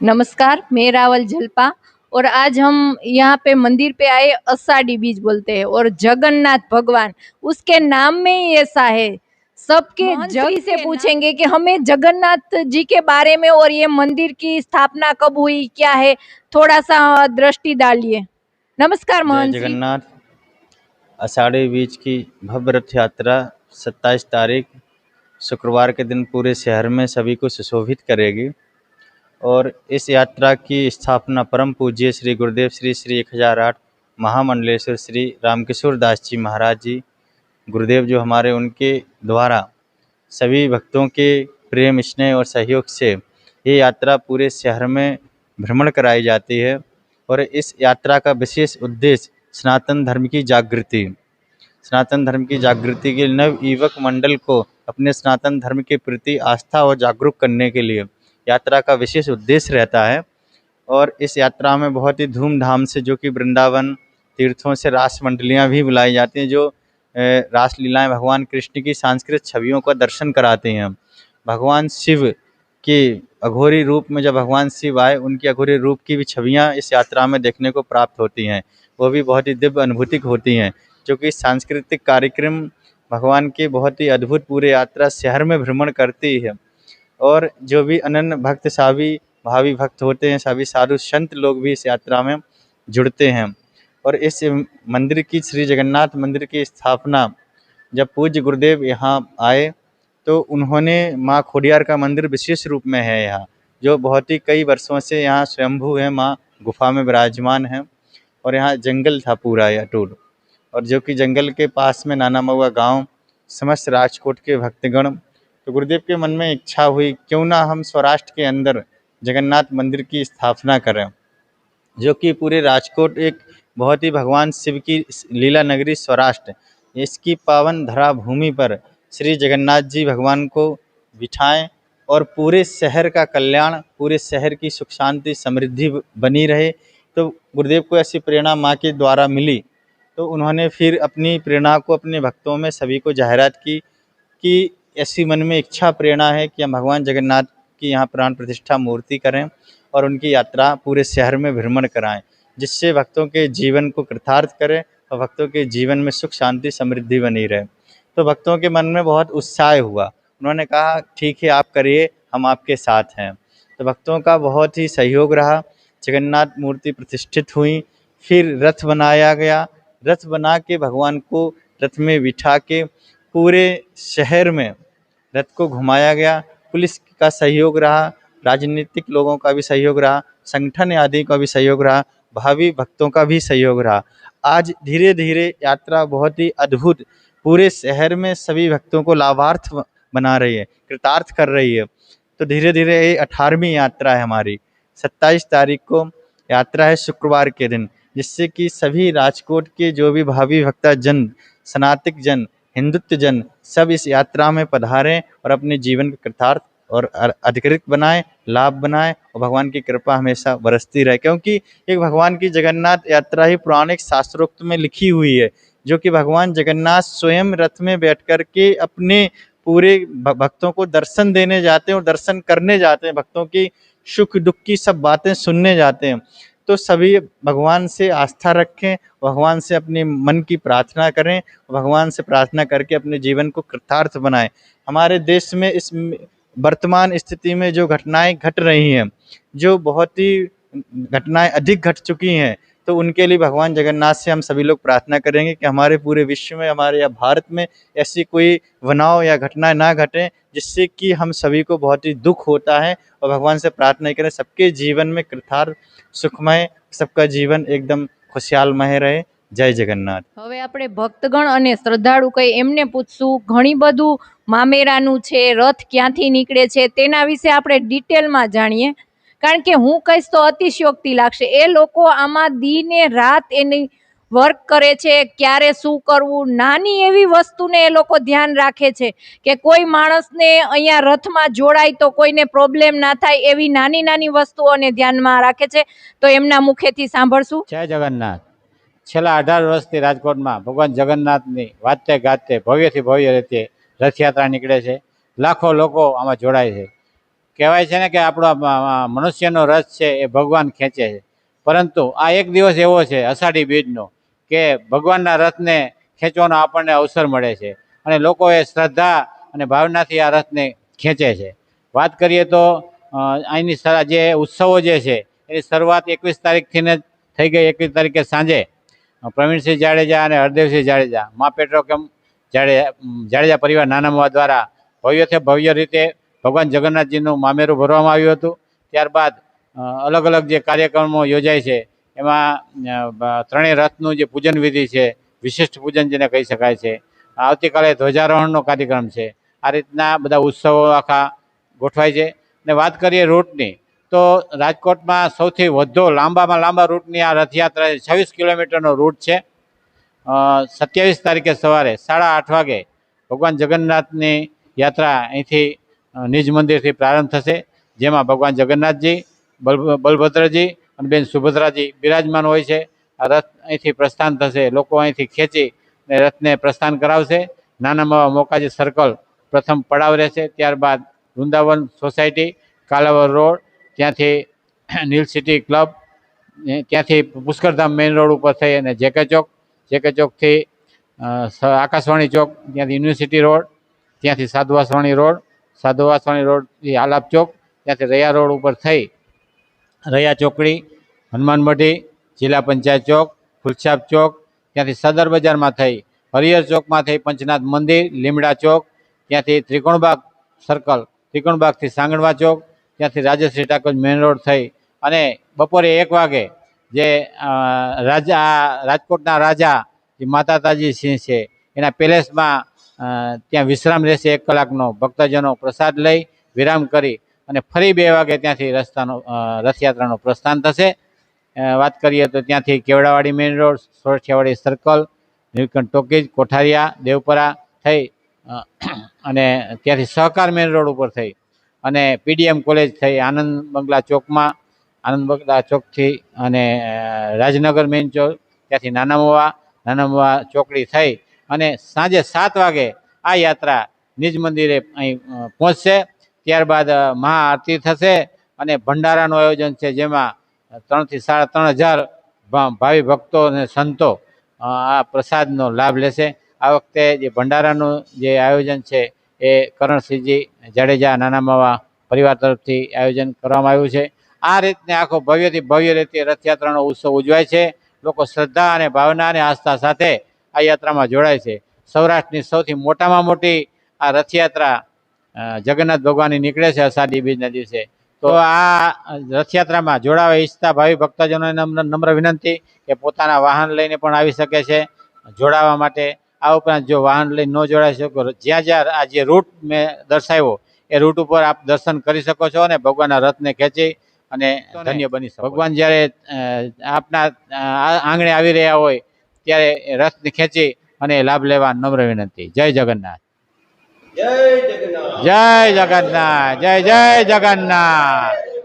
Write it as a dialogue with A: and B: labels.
A: नमस्कार मैं रावल जलपा और आज हम यहाँ पे मंदिर पे आए अषाढ़ी बीज बोलते हैं और जगन्नाथ भगवान उसके नाम में ही ऐसा है। सबके जग से पूछेंगे कि हमें जगन्नाथ जी के बारे में और ये मंदिर की स्थापना कब हुई क्या है थोड़ा सा दृष्टि डालिए। नमस्कार मोहन
B: जगन्नाथ। आषाढ़ी बीज की भव्य रथ यात्रा 27 तारीख शुक्रवार के दिन पूरे शहर में सभी को सुशोभित करेगी। और इस यात्रा की स्थापना परम पूज्य श्री गुरुदेव श्री श्री एक हज़ार आठ महामंडलेश्वर श्री रामकिशोर दास जी महाराज जी, गुरुदेव जो हमारे उनके द्वारा सभी भक्तों के प्रेम, स्नेह और सहयोग से ये यात्रा पूरे शहर में भ्रमण कराई जाती है और इस यात्रा का विशेष उद्देश्य सनातन धर्म की जागृति, सनातन धर्म की जागृति के नव युवक मंडल को अपने सनातन धर्म के प्रति आस्था और जागरूक करने के लिए यात्रा का विशेष उद्देश्य रहता है। और इस यात्रा में बहुत ही धूमधाम से जो कि वृंदावन तीर्थों से रास मंडलियाँ भी बुलाई जाती हैं जो अ, रास लीलाएँ भगवान कृष्ण की सांस्कृतिक छवियों का दर्शन कराते हैं। भगवान शिव के अघोरी रूप में जब भगवान शिव आए उनकी अघोरी रूप की भी छवियाँ इस यात्रा में देखने को प्राप्त होती हैं। वो भी बहुत ही दिव्य अनुभूतिक होती हैं जो कि सांस्कृतिक कार्यक्रम भगवान के बहुत ही अद्भुत पूरे यात्रा शहर में भ्रमण करती है। और जो भी अनन्य भक्त सभी भावी भक्त होते हैं सभी साधु संत लोग भी इस यात्रा में जुड़ते हैं। और इस मंदिर की श्री जगन्नाथ मंदिर की स्थापना जब पूज्य गुरुदेव यहाँ आए तो उन्होंने माँ खोडियार का मंदिर विशेष रूप में है यहाँ, जो बहुत ही कई वर्षों से यहाँ स्वयंभू है, माँ गुफा में विराजमान है और यहाँ जंगल था पूरा यह अटूट। और जो कि जंगल के पास में नाना मऊआ गाँव, समस्त राजकोट के भक्तगण तो गुरुदेव के मन में इच्छा हुई, क्यों ना हम स्वराष्ट्र के अंदर जगन्नाथ मंदिर की स्थापना करें? जो कि पूरे राजकोट एक बहुत ही भगवान शिव की लीला नगरी स्वराष्ट्र, इसकी पावन धरा भूमि पर श्री जगन्नाथ जी भगवान को बिठाएँ और पूरे शहर का कल्याण, पूरे शहर की सुख शांति समृद्धि बनी रहे। तो गुरुदेव को ऐसी प्रेरणा माँ के द्वारा मिली। तो उन्होंने फिर अपनी प्रेरणा को अपने भक्तों में सभी को जाहिरात की कि ऐसी मन में इच्छा, प्रेरणा है कि हम भगवान जगन्नाथ की यहाँ प्राण प्रतिष्ठा मूर्ति करें और उनकी यात्रा पूरे शहर में भ्रमण कराएँ, जिससे भक्तों के जीवन को कृतार्थ करें और भक्तों के जीवन में सुख, शांति, समृद्धि बनी रहे। तो भक्तों के मन में बहुत उत्साह हुआ। उन्होंने कहा, ठीक है, आप करिए, हम आपके साथ हैं। तो भक्तों का बहुत ही सहयोग रहा। जगन्नाथ मूर्ति प्रतिष्ठित हुई, फिर रथ बनाया गया। रथ बना के भगवान को रथ में बिठा के पूरे शहर में रथ को घुमाया गया। पुलिस का सहयोग रहा, राजनीतिक लोगों का भी सहयोग रहा, संगठन आदि का भी सहयोग रहा, भावी भक्तों का भी सहयोग रहा। आज धीरे धीरे यात्रा बहुत ही अद्भुत पूरे शहर में सभी भक्तों को लाभार्थ बना रही है, कृतार्थ कर रही है। तो धीरे धीरे ये अठारहवीं यात्रा है हमारी। सत्ताईस तारीख को यात्रा है शुक्रवार के दिन, जिससे कि सभी राजकोट के जो भी भावी भक्ता जन सनातक जन हिंदुत्व जन सब इस यात्रा में पधारें और अपने जीवन को कृतार्थ और अधिकृत बनाएँ, लाभ बनाएँ और भगवान की कृपा हमेशा बरसती रहे। क्योंकि एक भगवान की जगन्नाथ यात्रा ही पौराणिक शास्त्रोक्त में लिखी हुई है, जो कि भगवान जगन्नाथ स्वयं रथ में बैठ कर के अपने पूरे भक्तों को दर्शन देने जाते हैं और दर्शन करने जाते हैं। भक्तों की सुख दुख की सब बातें सुनने जाते हैं। तो सभी भगवान से आस्था रखें, भगवान से अपने मन की प्रार्थना करें, भगवान से प्रार्थना करके अपने जीवन को कृतार्थ बनाएँ। हमारे देश में इस वर्तमान स्थिति में जो घटनाएँ घट रही हैं, जो बहुत ही घटनाएँ अधिक घट चुकी हैं तो उनके लिए भगवान जगन्नाथ से हम सभी लोग प्रार्थना करेंगे कि हमारे पूरे विश्व में हमारे या भारत में ऐसी कोई बनाव या घटनाएं ना घटें जिससे कि हम सभी को बहुत ही दुख होता है और भगवान से प्रार्थना करें सबके जीवन में कृतार्थ सुखमय सबका जीवन एकदम खुशहालमय रहे જય જગન્નાથ
A: હવે આપણે ભક્તગણ અને શ્રદ્ધાળુ કઈ એમને પૂછશું ઘણી બધું મામેરાનું છે રથ ક્યાંથી નીકળે છે તેના વિશે આપણે ડિટેલમાં જાણીએ કારણ કે હું કહીશ તો અતિશયોક્તિ લાગશે. એ લોકો આમાં દીને રાત એની વર્ક કરે છે, ક્યારે શું કરવું, નાની એવી વસ્તુને એ લોકો ધ્યાન રાખે છે કે કોઈ માણસને અહીંયા રથમાં જોડાય તો કોઈને પ્રોબ્લેમ ના થાય એવી નાની નાની વસ્તુઓને ધ્યાનમાં રાખે છે. તો એમના મુખેથી સાંભળશું.
C: જય જગન્નાથ. છેલ્લા અઢાર વર્ષથી રાજકોટમાં ભગવાન જગન્નાથની વાતે ગાતે ભવ્યથી ભવ્ય રીતે રથયાત્રા નીકળે છે. લાખો લોકો આમાં જોડાય છે. કહેવાય છે ને કે આપણો મનુષ્યનો રસ છે એ ભગવાન ખેંચે છે. પરંતુ આ એક દિવસ એવો છે, અષાઢી બીજનો, કે ભગવાનના રથને ખેંચવાનો આપણને અવસર મળે છે અને લોકોએ શ્રદ્ધા અને ભાવનાથી આ રથને ખેંચે છે. વાત કરીએ તો અહીંની જે ઉત્સવો જે છે, એની શરૂઆત એકવીસ તારીખથી જ થઈ ગઈ એકવીસ તારીખે સાંજે. પ્રવીણસિંહ જાડેજા અને હરદેવસિંહ જાડેજા, મા પેટ્રોકેમ જાડેજા જાડેજા પરિવાર નાના મોવા દ્વારા ભવ્યથી ભવ્ય રીતે ભગવાન જગન્નાથજીનું મામેરું ભરવામાં આવ્યું હતું. ત્યારબાદ અલગ અલગ જે કાર્યક્રમો યોજાય છે, એમાં ત્રણેય રથનું જે પૂજન વિધિ છે, વિશિષ્ટ પૂજન જેને કહી શકાય છે. આવતીકાલે ધ્વજારોહણનો કાર્યક્રમ છે. આ રીતના બધા ઉત્સવો આખા ગોઠવાય છે. ને વાત કરીએ રૂટની, તો રાજકોટમાં સૌથી વધુ લાંબામાં લાંબા રૂટની આ રથયાત્રા છવ્વીસ કિલોમીટરનો રૂટ છે. સત્યાવીસ તારીખે સવારે સાડા આઠ વાગે ભગવાન જગન્નાથની યાત્રા અહીંથી નિજ મંદિરથી પ્રારંભ થશે, જેમાં ભગવાન જગન્નાથજી બલભદ્રજી અને બેન સુભદ્રાજી બિરાજમાન હોય છે. આ રથ અહીંથી પ્રસ્થાન થશે, લોકો અહીંથી ખેંચી ને રથને પ્રસ્થાન કરાવશે. નાનામાં મોકાજી સર્કલ પ્રથમ પડાવ રહેશે, ત્યારબાદ વૃંદાવન સોસાયટી કાલાવર રોડ, ત્યાંથી નીલ સિટી ક્લબ ત્યાંથી પુષ્કરધામ મેઇન રોડ ઉપર થઈ અને જેકે ચોક, જેકે ચોકથી આકાશવાણી ચોક, ત્યાંથી યુનિવર્સિટી રોડ ત્યાંથી સાધવાસવાણી રોડ સાધુવાસવાણી રોડથી આલાપ ચોક, ત્યાંથી રૈયા રોડ ઉપર થઈ. રૈયા ચોકડી, હનુમાન મઢી, જિલ્લા પંચાયત ચોક ફુલછાપ ચોક, ત્યાંથી સદર બજારમાં થઈ. હરિહર ચોકમાં થઈ પંચનાથ મંદિર, લીમડા ચોક, ત્યાંથી ત્રિકોણબાગ સર્કલ ત્રિકોણબાગથી સાંગણવા ચોક, ત્યાંથી રાજશ્રી ઠાકોર મેઇન રોડ થઈ. અને બપોરે એક વાગે જે રાજા, રાજકોટના રાજા, જે માતાતાજી સિંહ છે, એના પેલેસમાં ત્યાં વિશ્રામ રહેશે એક કલાકનો. ભક્તજનો પ્રસાદ લઈ વિરામ કરી અને ફરી બે વાગે ત્યાંથી રસ્તાનો રથયાત્રાનું પ્રસ્થાન થશે. વાત કરીએ તો ત્યાંથી Kevdavadi main road, Sorathiyavadi circle, Nilkanth talkies, Kothariya, Devpara થઈ અને ત્યાંથી સહકાર મેઇન રોડ ઉપર થઈ અને પીડીએમ કોલેજ થઈ આનંદ બંગલા ચોકમાં. આનંદ બંગલા ચોકથી અને રાજનગર મેઇન ચોક, ત્યાંથી નાનામવા નાનામવા ચોકડી થઈ અને સાંજે સાત વાગે આ યાત્રા નિજ મંદિરે અહીં પહોંચશે. ત્યારબાદ મહાઆરતી થશે અને ભંડારાનું આયોજન છે જેમાં ત્રણથી સાડા ત્રણ હજાર ભાવિ ભક્તો અને સંતો આ પ્રસાદનો લાભ લેશે. આ વખતે જે ભંડારાનું જે આયોજન છે એ કરણસિંહજી જાડેજા નાના માવા પરિવાર તરફથી આયોજન કરવામાં આવ્યું છે. આ રીતને આખો ભવ્યથી ભવ્ય રીતે રથયાત્રાનો ઉત્સવ ઉજવાય છે. લોકો શ્રદ્ધા અને ભાવના અને આસ્થા સાથે આ યાત્રામાં જોડાય છે. સૌરાષ્ટ્રની સૌથી મોટામાં મોટી આ રથયાત્રા જગન્નાથ ભગવાનની નીકળે છે અષાઢી બીજના દિવસે. તો આ રથયાત્રામાં જોડાવા ઈચ્છતા ભાવિ ભક્તજનોને નમ્ર વિનંતી કે પોતાના વાહન લઈને પણ આવી શકે છે. જોડાવા માટે આ ઉપરાંત જો વાહન લઈને ન જોડાઈ શકો જ્યાં જ્યાં આ જે રૂટ મેં દર્શાવ્યો એ રૂટ ઉપર આપ દર્શન કરી શકો છો અને ભગવાનના રથને ખેંચી અને ધન્ય બની શકો ભગવાન જ્યારે આપના આંગણે આવી રહ્યા હોય ત્યારે રથને ખેંચી અને લાભ લેવા નમ્ર વિનંતી. જય જગન્નાથ.
D: જય જગન્નાથ.
C: જય જગન્નાથ. જય જય જગન્નાથ.